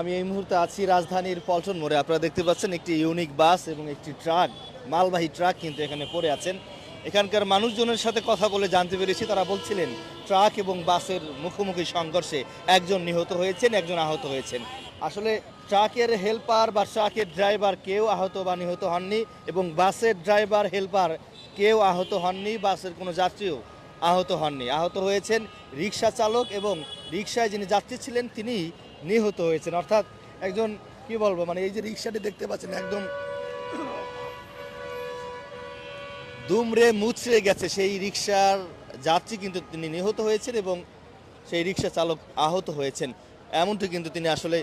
আমি এই মুহূর্তে আছি রাজধানীর পল্টন মোড়ে। আপনারা দেখতে পাচ্ছেন একটি ইউনিক বাস এবং একটি ট্রাক মালবাহী ট্রাক কিন্তু এখানে পড়ে আছেন। এখানকার মানুষজনের সাথে কথা বলে জানতে পেরেছি, তারা বলছিলেন ট্রাক এবং বাসের মুখোমুখি সংঘর্ষে একজন নিহত হয়েছেন, একজন আহত হয়েছেন। আসলে ট্রাকের হেল্পার বা ট্রাকের ড্রাইভার কেউ আহত বা নিহত হননি এবং বাসের ড্রাইভার হেল্পার কেউ আহত হননি, বাসের কোনো যাত্রীও আহত হননি। আহত হয়েছেন রিক্সা চালক এবং রিক্সায় যিনি যাত্রী ছিলেন, তিনি নিহত হয়েছেন। অর্থাৎ একজন, কি বলব মানে এই যে রিক্সাটি দেখতে পাচ্ছেন, একদম দুমড়ে মুচড়ে গেছে। সেই রিক্সার যাত্রী কিন্তু তিনি নিহত হয়েছেন এবং সেই রিক্সা চালক আহত হয়েছেন। এমনটি কিন্তু তিনি আসলে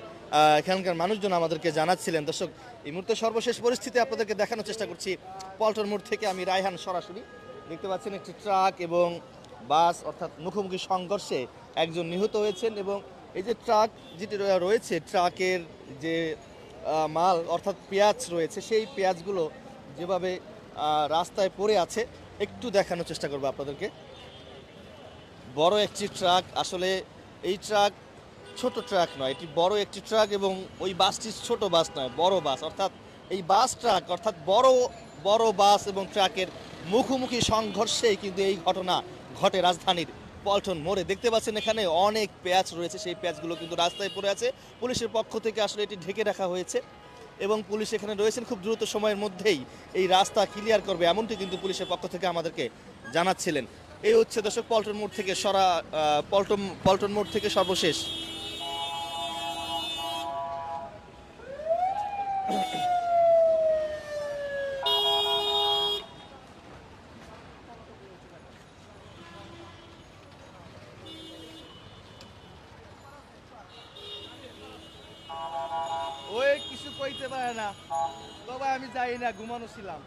এখানকার মানুষজন আমাদেরকে জানাচ্ছিলেন। দর্শক, এই মুহূর্তে সর্বশেষ পরিস্থিতি আপনাদেরকে দেখানোর চেষ্টা করছি। পল্টন মোড় থেকে আমি রায়হান সরাসরি। দেখতে পাচ্ছেন একটি ট্রাক এবং বাস, অর্থাৎ মুখোমুখি সংঘর্ষে একজন নিহত হয়েছেন এবং এই যে ট্রাক যেটি রয়েছে, ট্রাকের যে মাল অর্থাৎ পেঁয়াজ রয়েছে, সেই পেঁয়াজগুলো যেভাবে রাস্তায় পড়ে আছে, একটু দেখানোর চেষ্টা করব আপনাদেরকে। বড় একটি ট্রাক, আসলে এই ট্রাক ছোট ট্রাক নয়, এটি বড় একটি ট্রাক এবং ওই বাসটি ছোট বাস নয়, বড় বাস। অর্থাৎ এই বাস ট্রাক, অর্থাৎ বড় বড় বাস এবং ট্রাকের মুখোমুখি সংঘর্ষেই কিন্তু এই ঘটনা ঘটে রাজধানীর পল্টন মোড়ে। দেখতে পাচ্ছেন এখানে অনেক পেঁয়াজ রয়েছে। সেই পেঁয়াজগুলো কিন্তু রাস্তায় পড়ে আছে। পুলিশের পক্ষ থেকে আসলে এটি ঢেকে রাখা হয়েছে এবং পুলিশ এখানে রয়েছেন খুব দ্রুত সময়ের মধ্যেই। এই রাস্তা ক্লিয়ার করবে এমনটি কিন্তু পুলিশের পক্ষ থেকে আমাদেরকে জানাচ্ছিলেন। এই হচ্ছে দর্শক পল্টন মোড় থেকে সরা পল্টন পল্টন মোড় থেকে সর্বশেষ ওই কিছু কইতে পারে না। বাবা আমি যাই না, ঘুমানো ছিলাম।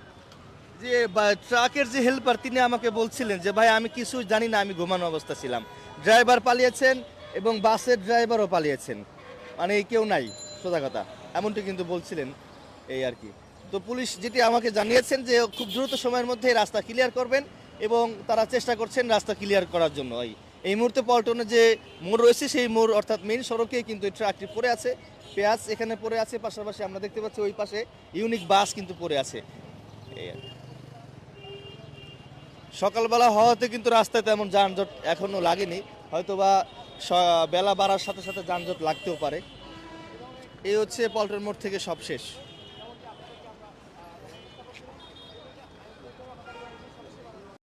যে ট্রাকের যে হেল্পার তিনি আমাকে বলছিলেন যে, ভাই, আমি কিছু জানি না, আমি ঘুমানো অবস্থা ছিলাম। ড্রাইভার পালিয়েছেন এবং বাসের ড্রাইভারও পালিয়েছেন। মানে কেউ নাই, সোজা কথা। এমনটি কিন্তু বলছিলেন এই আর কি। তো পুলিশ যেটি আমাকে জানিয়েছেন যে, খুব দ্রুত সময়ের মধ্যে রাস্তা ক্লিয়ার করবেন এবং তারা চেষ্টা করছেন রাস্তা ক্লিয়ার করার জন্য। এই এই মুহূর্তে পল্টনে যে মোড় রয়েছে, সেই মোড় অর্থাৎ মেইন সড়কে কিন্তু এই ট্রাকটি পড়ে আছে। পেঁয়াজ এখানে পড়ে আছে, পাশাপাশি আমরা দেখতে পাচ্ছি ওই পাশে ইউনিক বাস কিন্তু পড়ে আছে। সকালবেলা হওয়াতে কিন্তু রাস্তায় তেমন যানজট এখনও লাগেনি। হয়তোবা বেলা বাড়ার সাথে সাথে যানজট লাগতেও পারে। এই হচ্ছে পল্টন মোড় থেকে সব শেষ